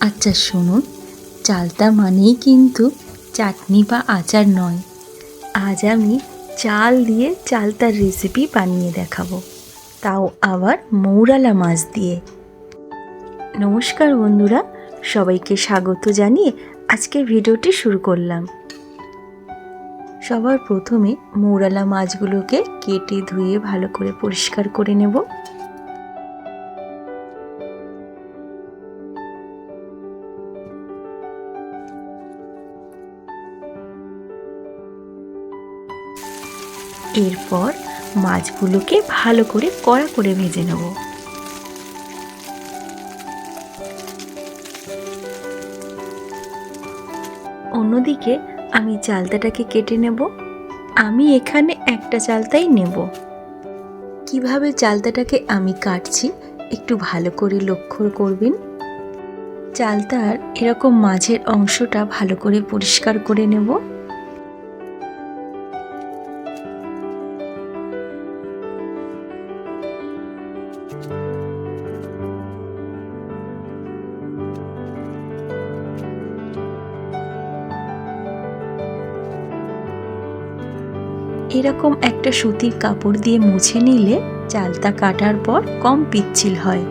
আচ্ছা শুনুন। চালতা মানেই কিন্তু চাটনি বা আচার নয়। আজ আমি চাল দিয়ে চালতার রেসিপি বানিয়ে দেখাবো। তাও আবার মৌরালা মাছ দিয়ে। নমস্কার বন্ধুরা, সবাইকে স্বাগত জানিয়ে আজকের ভিডিওটি শুরু করলাম। সবার প্রথমে মৌরালা মাছগুলোকে কেটে ধুয়ে ভালো করে পরিষ্কার করে নেব। এরপর মাছগুলোকে ভালো করে কড়া করে ভেজে নেব। অন্যদিকে আমি চালতাটাকে কেটে নেব। আমি এখানে একটা চালতাই নেব। কীভাবে চালতাটাকে আমি কাটছি একটু ভালো করে লক্ষ্য করবেন। চালতার এরকম মাঝের অংশটা ভালো করে পরিষ্কার করে নেব। এরকম একটা সুতির কাপড় দিয়ে মুছে নিলে চালতা কাটার পর কম পিচ্ছিল হয়।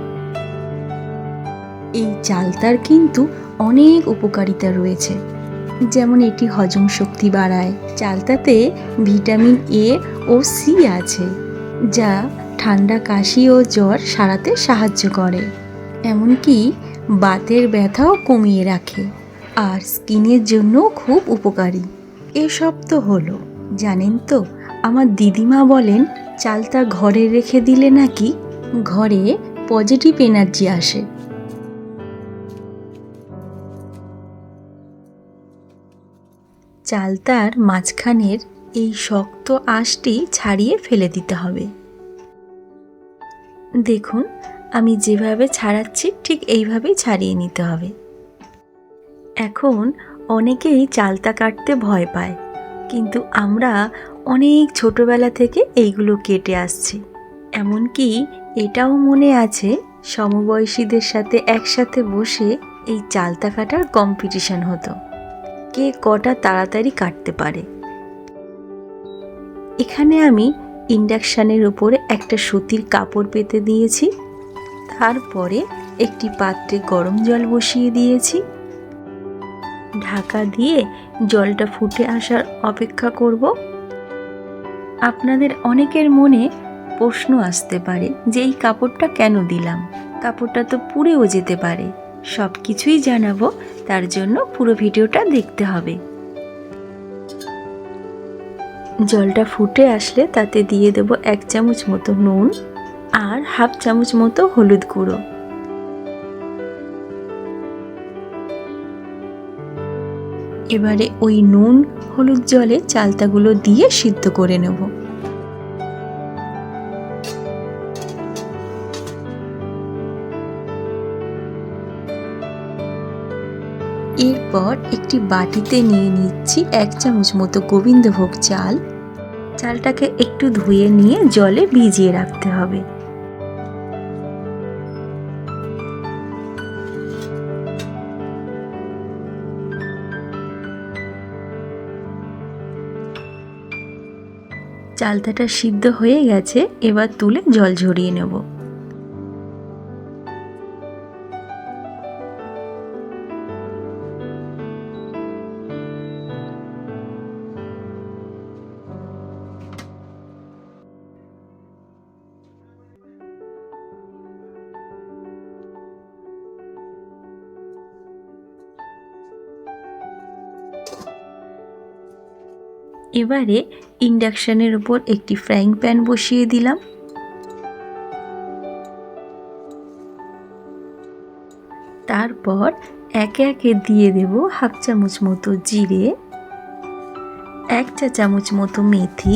এই চালতার কিন্তু অনেক উপকারিতা রয়েছে। যেমন এটি হজম শক্তি বাড়ায়, চালতাতে ভিটামিন এ ও সি আছে, যা ঠান্ডা কাশি ও জ্বর সারাতে সাহায্য করে। এমনকি বাতের ব্যথাও কমিয়ে রাখে, আর স্কিনের জন্য খুব উপকারী। এসব তো হলো। জানেন তো, আমার দিদিমা বলেন চালতা ঘরে রেখে দিলে নাকি ঘরে পজিটিভ এনার্জি আসে। চালতার মাঝখানের এই শক্ত আঁশটি ছাড়িয়ে ফেলে দিতে হবে। দেখুন, আমি যেভাবে ছাড়াচ্ছি, ঠিক এইভাবেই ছাড়িয়ে নিতে হবে। এখন অনেকেই চালতা কাটতে ভয় পায়। কিন্তু আমরা অনেক ছোটবেলা থেকে এইগুলো কেটে আসছি। এমনকি এটাও মনে আছে, সমবয়সীদের সাথে একসাথে বসে এই চালতা কাটার কম্পিটিশন হতো। কে কটা তাড়াতাড়ি কাটতে পারে। এখানে আমি ইন্ডাকশানের উপরে একটা সুতির কাপড় পেতে দিয়েছি, তারপরে একটি পাত্রে গরম জল বসিয়ে দিয়েছি। ঢাকা দিয়ে জলটা ফুটে আসার অপেক্ষা করব। আপনাদের অনেকের মনে প্রশ্ন আসতে পারে যে এই কাপড়টা কেন দিলাম? কাপড়টা তো পুড়েও যেতে পারে। সব কিছুই জানাব, তার জন্য পুরো ভিডিওটা দেখতে হবে। জলটা ফুটে আসলে তাতে দিয়ে দেব এক চামচ মতো নুন আর হাফ চামচ মতো হলুদ গুঁড়ো। এবারে ওই নুন, হলুদ জলে চালতাগুলো দিয়ে সিদ্ধ করে নেব। এরপর একটি বাটিতে নিয়ে নিচ্ছি এক চামচ মতো গোবিন্দভোগ চাল। চালটাকে একটু ধুয়ে নিয়ে জলে ভিজিয়ে রাখতে হবে। চালতাটা সিদ্ধ হয়ে গেছে এবার তুলে জল ঝরিয়ে নেব। এবারে ইন্ডাকশানের ওপর একটি ফ্রাইং প্যান বসিয়ে দিলাম। তারপর একে একে দিয়ে দেব হাফ চামচ মতো জিরে, এক চা চামচ মতো মেথি,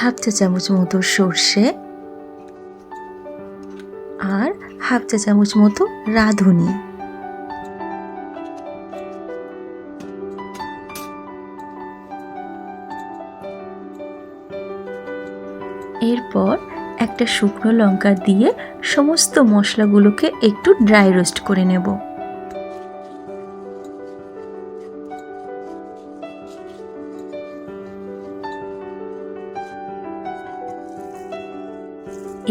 হাফ চা চামচ মতো সর্ষে আর হাফ চা চামচ মতো রাঁধুনি। এরপর একটা শুকনো লঙ্কা দিয়ে সমস্ত মশলাগুলোকে একটু ড্রাই রোস্ট করে নেব।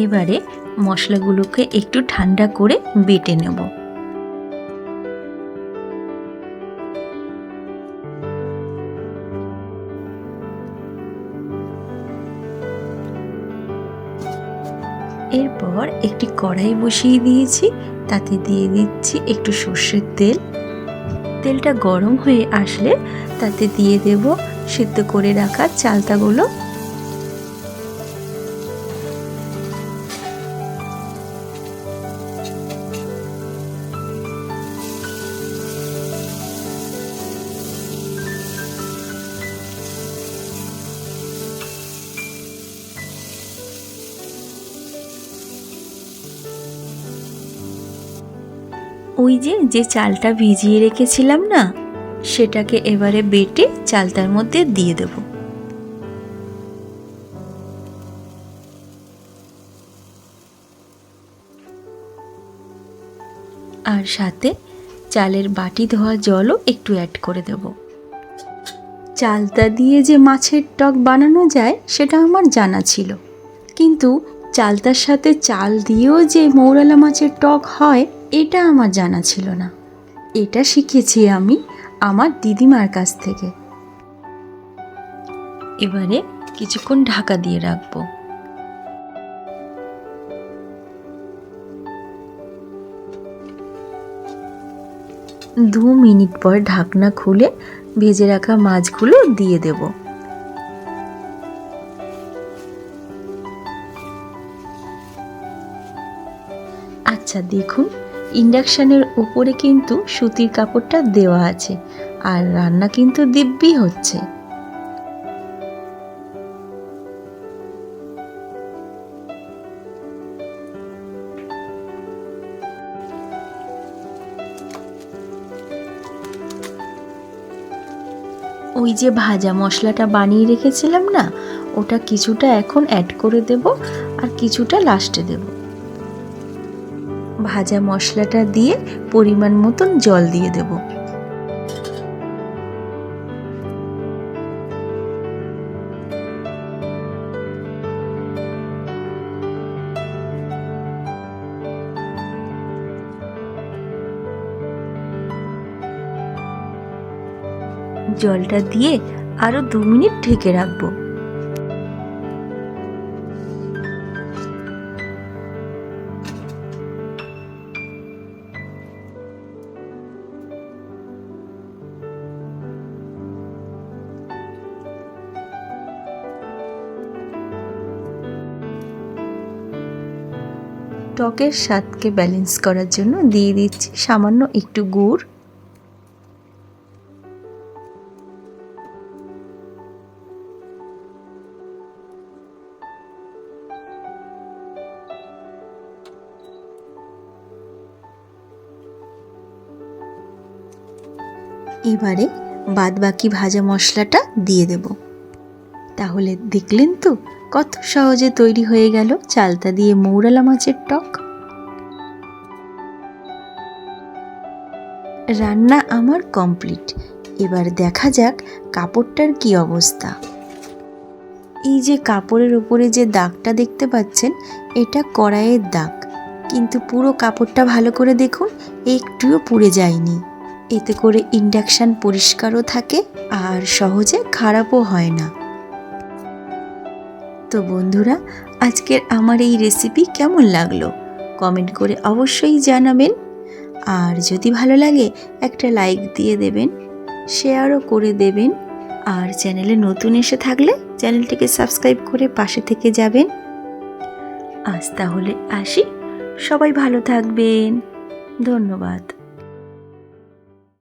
এবারে মশলাগুলোকে একটু ঠান্ডা করে বেটে নেব। এরপর একটি কড়াই বসিয়ে দিয়েছি, তাতে দিয়ে দিচ্ছি একটু সর্ষের তেল। তেলটা গরম হয়ে আসলে তাতে দিয়ে দেব সিদ্ধ করে রাখা চালতাগুলো। ওই যে যে চালটা ভিজিয়ে রেখেছিলাম না, সেটাকে এবারে বেটে চালটার মধ্যে দিয়ে দেব। আর সাথে চালের বাটি ধোয়া জলও একটু অ্যাড করে দেব। চালটা দিয়ে যে মাছের টক বানানো যায়, সেটা আমার জানা ছিল। কিন্তু চালতার সাথে চাল দিয়েও যে মৌরালা মাছের টক হয় এটা আমার জানা ছিল না। এটা শিখেছি আমি আমার দিদিমার কাছ থেকে। এবারে কিছুক্ষণ ঢাকা দিয়ে রাখব। দু মিনিট পর ঢাকনা খুলে ভেজে রাখা মাছগুলো দিয়ে দেব। আচ্ছা দেখুন। ইন্ডাকশানের উপরে কিন্তু সুতির কাপড়টা দেওয়া আছে আর রান্না কিন্তু দিব্যি হচ্ছে। ওই যে ভাজা মশলাটা বানিয়ে রেখেছিলাম না, ওটা কিছুটা এখন অ্যাড করে দেব আর কিছুটা লাস্টে দেব। ভাজা মশলাটা দিয়ে পরিমাণ মতন জল দিয়ে দেব। জলটা দিয়ে আরও দু মিনিট ঢেকে রাখব। টকের স্বাদকে ব্যালেন্স করার জন্য দিয়ে দিচ্ছি সামান্য একটু গুড়। এবারে বাদ বাকি ভাজা মশলাটা দিয়ে দেব। তাহলে দেখলেন তো কত সহজে তৈরি হয়ে গেল চালতা দিয়ে মৌরালা মাছের টক। রান্না আমার কমপ্লিট। এবার দেখা যাক কাপড়টার কি অবস্থা। এই যে কাপড়ের উপরে যে দাগটা দেখতে পাচ্ছেন, এটা কড়াইয়ের দাগ। কিন্তু পুরো কাপড়টা ভালো করে দেখুন, একটুও পুড়ে যায়নি। এতে করে ইন্ডাকশান পরিষ্কারও থাকে আর সহজে খারাপও হয় না। তো বন্ধুরা, আজকের আমার এই রেসিপি কেমন লাগল? কমেন্ট করে অবশ্যই জানাবেন। আর যদি ভালো লাগে, একটা লাইক দিয়ে দেবেন শেয়ারও করে দেবেন। আর চ্যানেলে নতুন এসে থাকলে চ্যানেলটিকে সাবস্ক্রাইব করে পাশে থেকে যাবেন। আজ তাহলে আসি। সবাই ভালো থাকবেন। ধন্যবাদ।